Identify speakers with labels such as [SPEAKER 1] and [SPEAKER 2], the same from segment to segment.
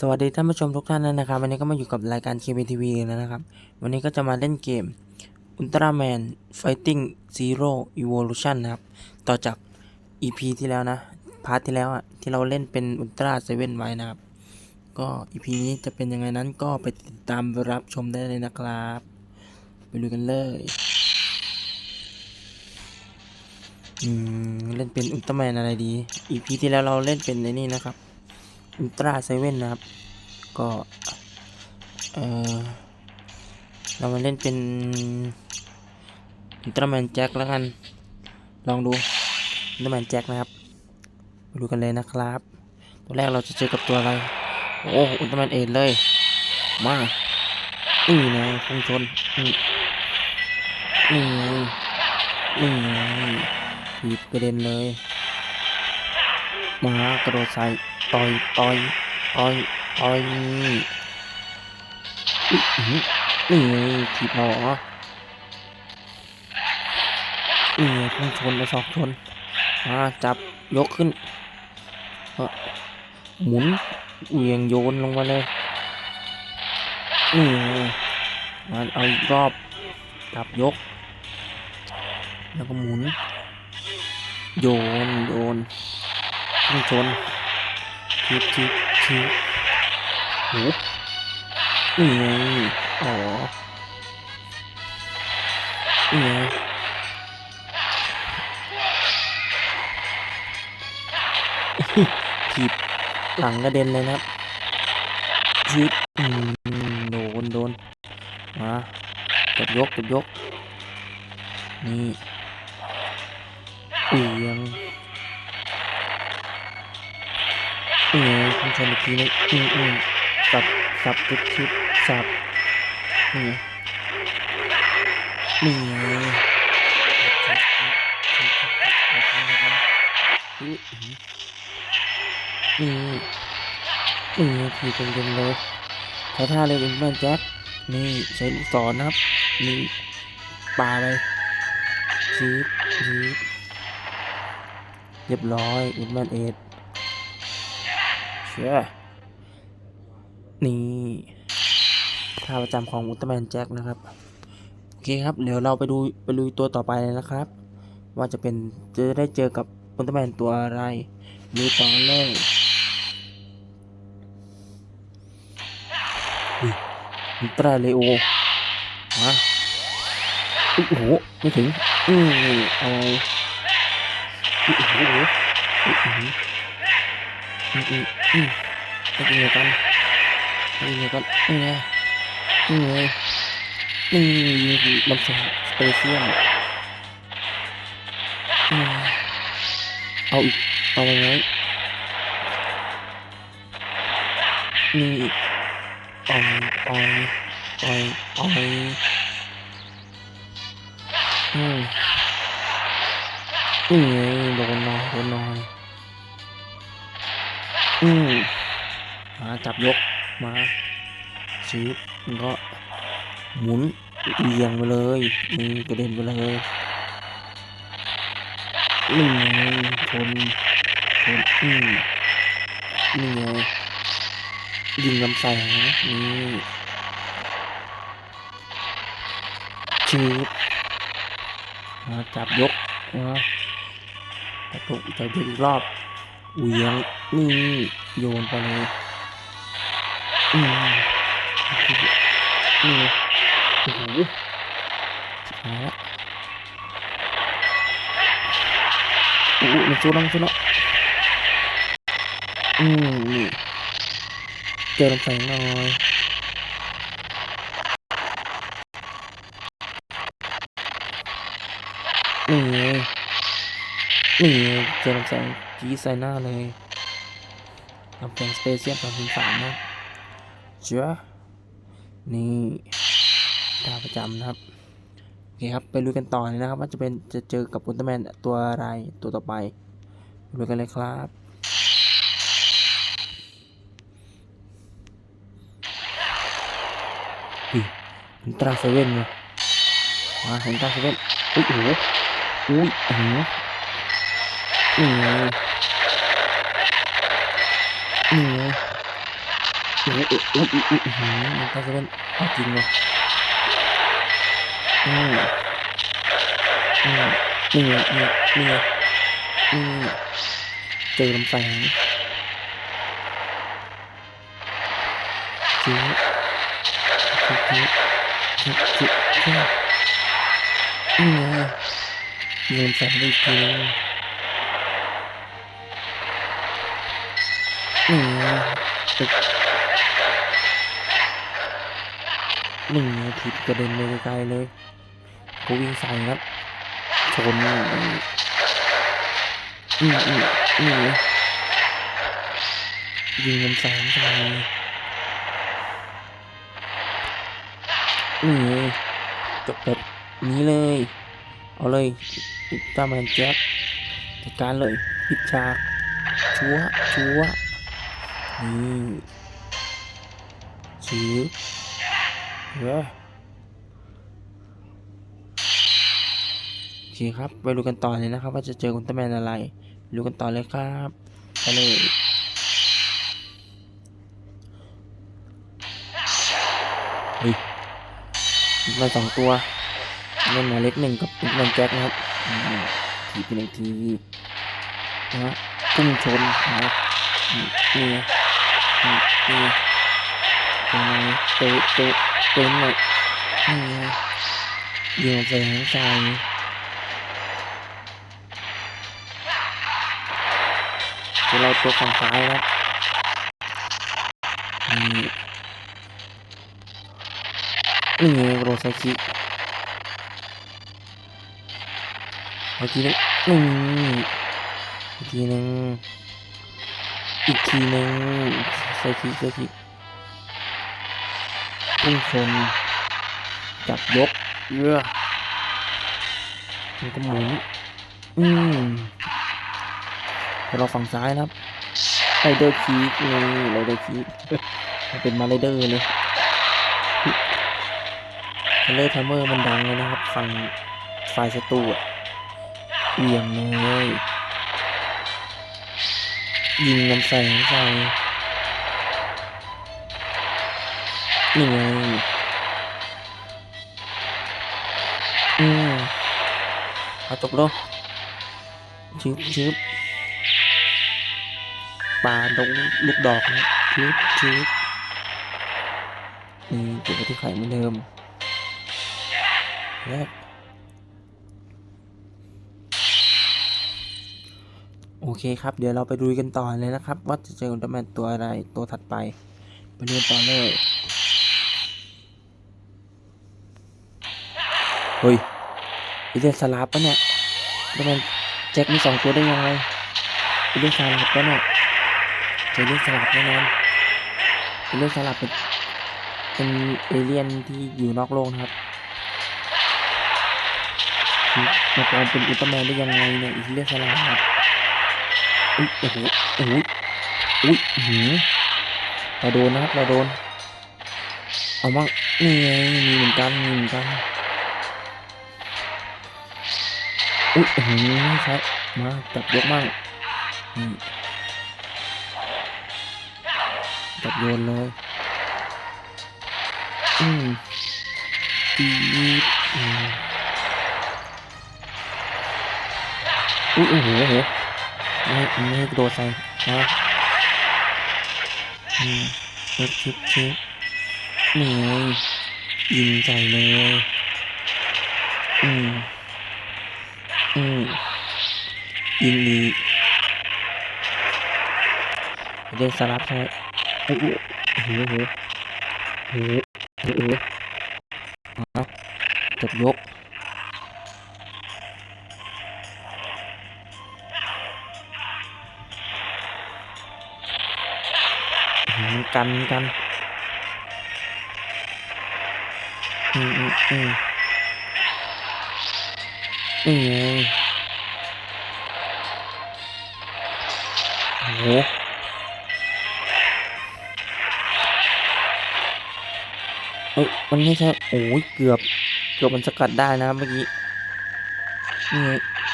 [SPEAKER 1] สวัสดีท่านผู้ชมทุกท่านนะครับ วันนี้ก็มาอยู่กับรายการ KBTV แล้วนะครับ วันนี้ก็จะมาเล่นเกม Ultraman Fighting Zero Evolution นะครับ ต่อจาก EP ที่แล้วนะ พาร์ทที่แล้วอะ ที่เราเล่นเป็น Ultra 7ไว้นะครับ ก็ EP นี้จะเป็นยังไงนั้นก็ไปติดตามรับชมได้เลยนะครับ ไปดูกันเลยอืมเล่นเป็นอุลตร้าแมนอะไรดี EP ที่แล้วเราเล่นเป็นในนี่นะครับ อุลตราเซเว่นนะครับ ก็เออเรามาเล่นเป็นอุลตราแมนแจ็คแล้วกัน ลองดูอุลตราแมนแจ็คนะครับมาดูกันเลยนะครับ ตัวแรกเราจะเจอกับตัวอะไร โอ้อุลตราแมนเอทเลย มานี่ไงพุ่งชนนี่นี่นี่ไงถีบกระเด็นเลย มากระโดดใส่ต่อยต่อยต่อยต่อยนี่นี่ไงถีบเราเหรอนี่ไงพุ่งชนแล้วศอกชนมาจับยกขึ้นหมุนเหวียงโยนลงมาเลยนี่มาเอาอีกรอบจับยก แล้วก็หมุน โยนโยน พุ่งชนทิบทิบทิบโหนี่ไงอ๋อนี่ไงถีบหลังกระเด็นเลยนะครับทิบโดนโดนมาจับยกจับยกนี่ คุณชนอีกทีนึงอืมสับสับทุกทิศสับนี่นี่นี่นี่ทีเต็มๆเลยใช้ท่าเลยเป็นแมนแจ็คนี่ใช้ลูกศรนะครับนี่ปลาเลยชีดชีดเรียบร้อยอุลแมนเอทเชื่อ นี่ท่าประจำของอุลตร้าแมนแจ็คนะครับโอเคครับเดี๋ยวเราไปดูไปลุยตัวต่อไปเลยนะครับ ว่าจะเป็นจะได้เจอกับอุลตร้าแมนตัวอะไรดูต่อเลยอุ๊ยอุลตร้าเลโอมาโอ้โหไม่ถึงอืมอาอุ๊ยโอ้โหอุ๊ยอื้อหืออืมอืมอืมไปกินเดียวกันไปกิน เดียวกันนี่ไงนี่ไงนี่ลำแสงสเปเชียลเอาอีก เอาไว้ไนี่อีกอ่อยอ่อยอ่อยอ่อยอืมนี่ไงโดนหนอยโดนหนอยอืมมาจับยก มาชีบมันก็หมุนเอียงไปเลยนี่กระเด็นไปเลยนี่ไงชนชนอืมนี่ไงยิงลำแสงนี่ชีบมาจับยกมาจับยกจับยกอีกรอบเหวียงนี่โยนไปเลย อืมอืมโอ้โหช้าละโอ้โหมันสู้แล้วมันสู้แล้วอืมนี่เจอลำแสงหน่อยนี่นี่เจอลำแสงจี้ใส่หน้าเลยทำเป็นสเปเชียลสองถึงสามนะ จ้านี่ดาวประจำนะครับโอเคครับ ไปลุยกันต่อเลยนะครับ ว่าจะเป็นจะเจอกับอุลตร้าแมนตัวอะไรตัวต่อไปไปลุยกันเลยครับอุ้ยอุลตร้าเซเว่นเลยมาอุลตร้าเซเว่นอุ้ยโอ้โหอุ้ยโอ้โหนี่ไงนี่ไง โอ้โหโอ้โหโอ้โอื้อหือมันก็จะเป็นเอาจริงวะอืมอืมนี่ไงนี่ไงนี่ไงเจอลำแสงจิ๊บจิ๊บจิ๊บจิ๊บจิ๊บนี่ไงยิงลำแสงไปอีกทีนึงนี่ไงตึก นี่ไงทิศกระเด็นไปไกลเลยกูวิ่งใส่ครับชนอืมอืมอืมยิงลำแสงใส่นี่จบแบบนี้เลย เอาเลยตาแมนแจ็คจัดการเลยปิดฉากชัวชัวนี่ชื้อ เว้ยโอเคครับ ไปดูกันต่อเลยนะครับ ว่าจะเจออุลตร้าแมนอะไรดูกันต่อเลยครับไปเลยเฮ้ยอุลตร้าแมนสองตัวเล่นมาเล็กหนึ่งกับอุลตร้าแมนแจ็คนะครับทีเป็นหนึ่งทีนะฮะพุ่งชนนะนี่นี่ไงนี่นี่ไง ยังไงเตะเตะเตะหน่อยนี่ไงยิงใส่หางซ้ายเดี๋ยวเราตัวฝั่งซ้ายครับนี่นี่ไงโรซาคิเมื่อกี้นี้นี่อีกทีนึงอีกทีนึงใส่คิใส่คิ พุ่งชนจับยกเยือมันก็หมุนอืมเดี๋ยวเราฝั่งซ้ายนะครับไรเดอร์คีกนี่ไรเดอร์คีกมันเป็นมาไรเดอร์เลยคัลเลอร์ไทเมอร์มันดังเลยนะครับฝั่งไฟสตูอะเอียงเลยยิงน้ำแสงใส่ นี่ไงอืมเอาจบแล้วชืบชืบปลาดงลูกดอกนะชืบชืบนี่เก็บไว้ที่ไข่เหมือนเดิมแรกโอเคครับ เดี๋ยวเราไปดูกันต่อเลยนะครับ ว่าจะเจออุลตร้าแมนตัวอะไรตัวถัดไป ไปดูกันต่อเลย เฮ้ยไอเรื่องสลับปะเนี่ยแล้วมันแจ็คมีสองตัวได้ยังไงไอเรื่องสลับปะเนี่ยเจอเรื่องสลับแน่นอนไอเรื่องสลับเป็นเป็นเอเลี่ยนที่อยู่นอกโลกนะครับมาปลอมเป็นอุลตร้าแมนได้ยังไงเนี่ยอีเรื่องสลับครับอุ๊ยโอ้โหโอ้โหอุ้ยอื้อหือเราโดนนะครับเราโดน เอามั่งนี่ไงมีเหมือนกันมีเหมือนกัน อุ้ยโอ้โหครับ มาจับยกมั่งจับโยนเลย อืมตีอืมอุ้ยโอ้โหโอ้โหไม่ไม่ให้โดนใส่นะอืมเช็คเช็คเช็คนี่ยิงใจเลย อืม อืมยิงดีเรียกสลับใช่ไหมโอ้โหโอ้โหโอ้โหโอ้โหโอ้โหมาจบยกกันกันอืมอืมอืม นี่ไโอ้โเอ้มันไม่ใช่โอ้ยเกือบ เกือบมันสกัดได้นะเมื่อกี้นี่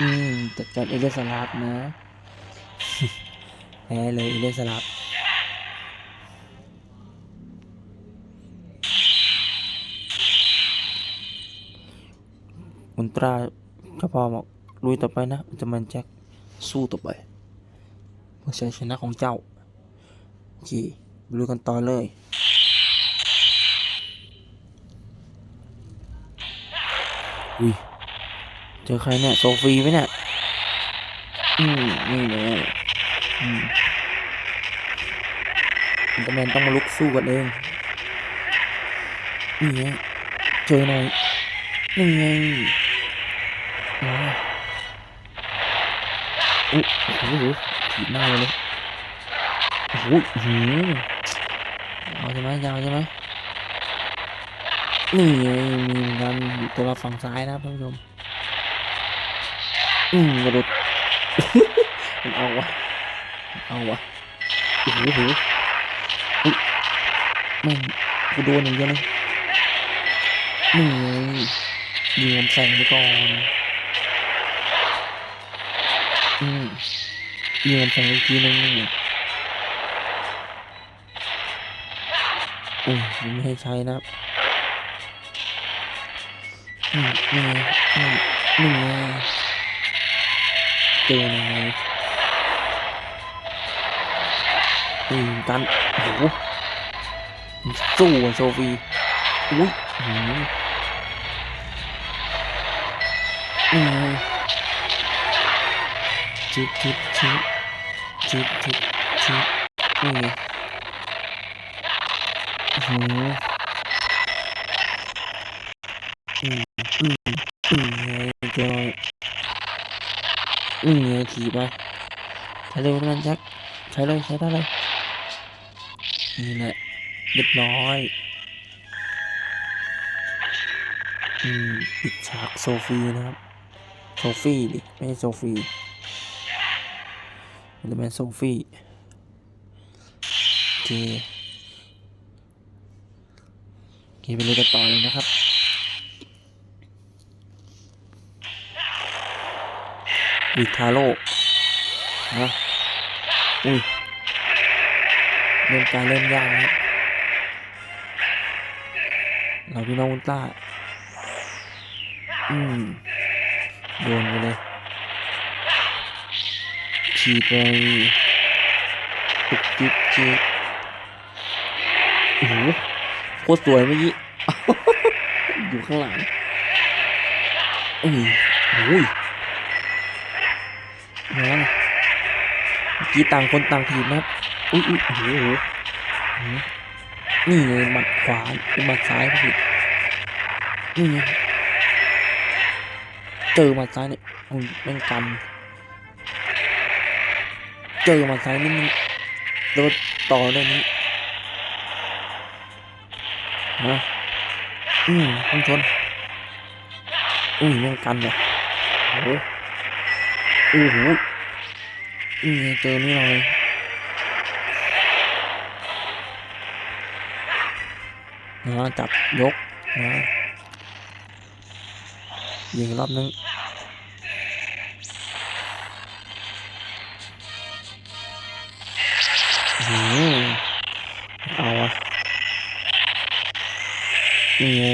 [SPEAKER 1] อืมจัดการเอเลสลาฟนะแพ้เลยเอเลสลาฟอุลตรา ก็พอบอกลุยต่อไปนะอุลตร้าแมนแจ็คสู้ต่อไปเพื่อชัยชนะของเจ้าโอเคลุยกันต่อเลยอุ้ยเจอใครเนี่ยโซฟีไหมเนี่ยอืมนี่เลยอืมอุลตร้าแมนต้องมาลุกสู้กันเองนี่ไงเจอหน่อยนี่ไง มาอุ๊ยโอ้โหถีบหน้าเลยเลยโอ้โหอื้อหือเอาใช่ไหมยาวใช่ไหมนี่มีเหมือนกันตัวเราฝั่งซ้ายนะครับท่านผู้ชมอืมกระโดดมันเอาวะเอาวะโอ้โหโอ้โหม่งกูโดนอย่างเดียวเลยนี่ยิงแสงไปก่อน อืมยิงลำแสงอีกทีนึงอุ้ยไม่ให้ใช้นะครับอืมนี่ไงอืมนี่งเจอหน่อยอืมกันโอ้โหสู้อะโซฟีอุ้ยอื้อหือนี่ไง ชิบชิบชิบชิบชิบชิบนี่ไงอื้อหืออืมอืมอืมไงเจอหน่อยนี่ไงขี่ไปใช้เร็วนั่นจ็คใช้เลยใช้ได้เลยนี่แหละเรียบร้อยอืมปิดฉากโซฟีนะครับ โซฟีดิไม่ใช่โซฟี มันจะเป็นโซฟี่โอเคโอเคไปเลยกันต่อเลยนะครับวิทาโร่นะอุ้ยเริ่มการเริ่มยากนะเราพี่น้องอุลตร้าอืมโดนไปเลย ฉีไปตุกจิกจิกโอ้โหโคตรสวยเมื่อกี้ อยู่ข้างหลังเอ้ยโอ้ยนะเมื่อกี้ต่างคนต่างถีบนะครับอุ้ยอุ้ยโอ้โหนี่ไงหมัดขวาหมัดซ้ายพี่นี่ไงเจอหมาซ้ายเนี่ยอืมแม่งกัน เจอมาซ้ายนี่มันโดนต่อเลยนี้นะอืมต้องชนอุ้ยงงกันเลยโอ้โหโอ้โหอืมเจอนี่เลยนะจับยกนะยิงรอบนึง นี่ไง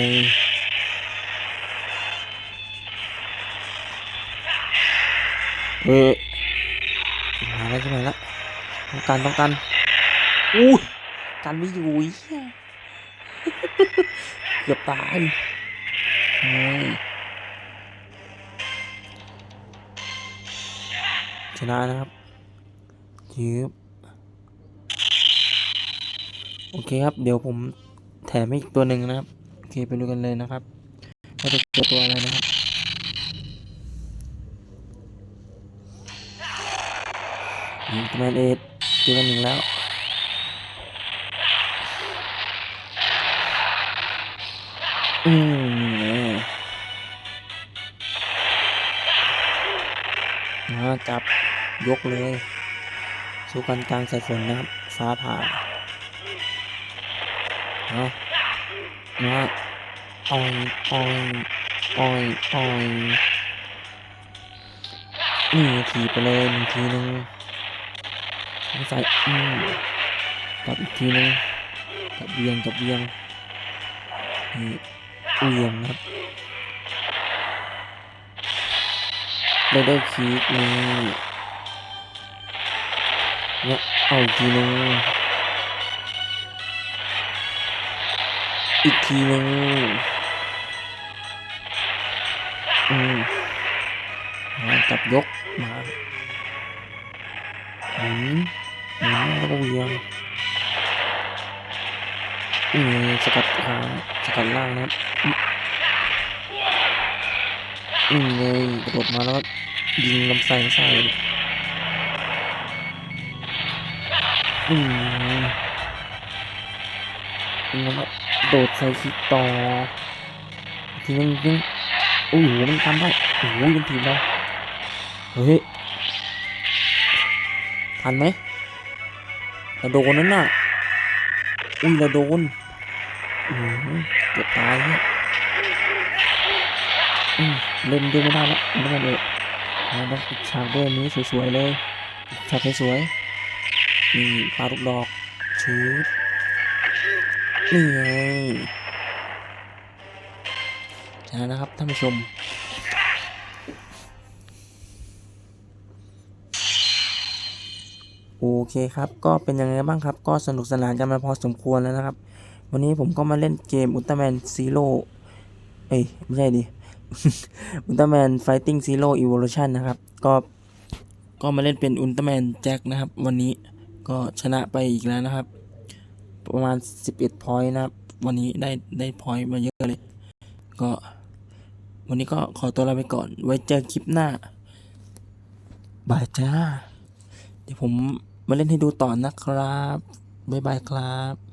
[SPEAKER 1] เฮ้ยมาแล้วใช่ไหมละต้องการต้องการอู้กันไม่อยู่อีเหี้ยเกือบตายเฮ้ยชนะนะครับยืบโอเคครับ เดี๋ยวผมแถมให้อีกตัวหนึ่งนะครับโอ เคไปดูกันเลยนะครับว่าจะเจอตัวอะไรนะครับนี่แมนเอทเจอกันหนึ่งแล้วอืมนี่นะจับยกเลยสู้กันกลางสายฝนนะครับฟ้าผ่าเอาะ มาออยออยออยออยนี่ถีบไปเลยทีนึงใส่อืมกับอีกทีนึงกับเบียงกับเบียงนี่เบียงครับเรเดอร์คีกนี่เนี่ยเอาอีกทีนึง อีกทีนึงอืมาจับยกมาอืมอืมแล้วก็เวียงอืมสกัดทางสกัดล่างนะครับอืมเลยกระโดดมาแล้วก็ยิงลำไส้ไส้อืมแล้ว โดดใส่คิกต่ออีกทีนึงยิงโอ้โหมันทำได้โอ้โหยังถีบเราเฮ้ยทันไหมเราโดนนั่นน่ะอุ้ยเราโดนอืมเกือบตายเนี่ยเล่นด้วยไม่ได้ละไม่ได้เลยเราต้องฉากด้วยนี้สวยๆเลยฉากสวยๆนี่ปลาลูกดอกชืด นี่ไงชนะนะครับท่านผู้ชม โอเคครับ ก็เป็นยังไงบ้างครับ ก็สนุกสนานกันมาพอสมควรแล้วนะครับ วันนี้ผมก็มาเล่นเกมอุลตร้าแมนซีโร่เอ้ย ไม่ใช่ดิอุลตร้าแมนไฟติ้งซีโร่อีวอลูชันนะครับ ก็ ก็มาเล่นเป็นอุลตร้าแมนแจ็คนะครับ วันนี้ก็ชนะไปอีกแล้วนะครับ ประมาณ 11พอยต์นะครับ วันนี้ได้ได้พอยต์มาเยอะเลย ก็ วันนี้ก็ขอตัวลาไปก่อน ไว้เจอคลิปหน้า บายจ้า เดี๋ยวผมมาเล่นให้ดูต่อนะครับ บ๊ายบายครับ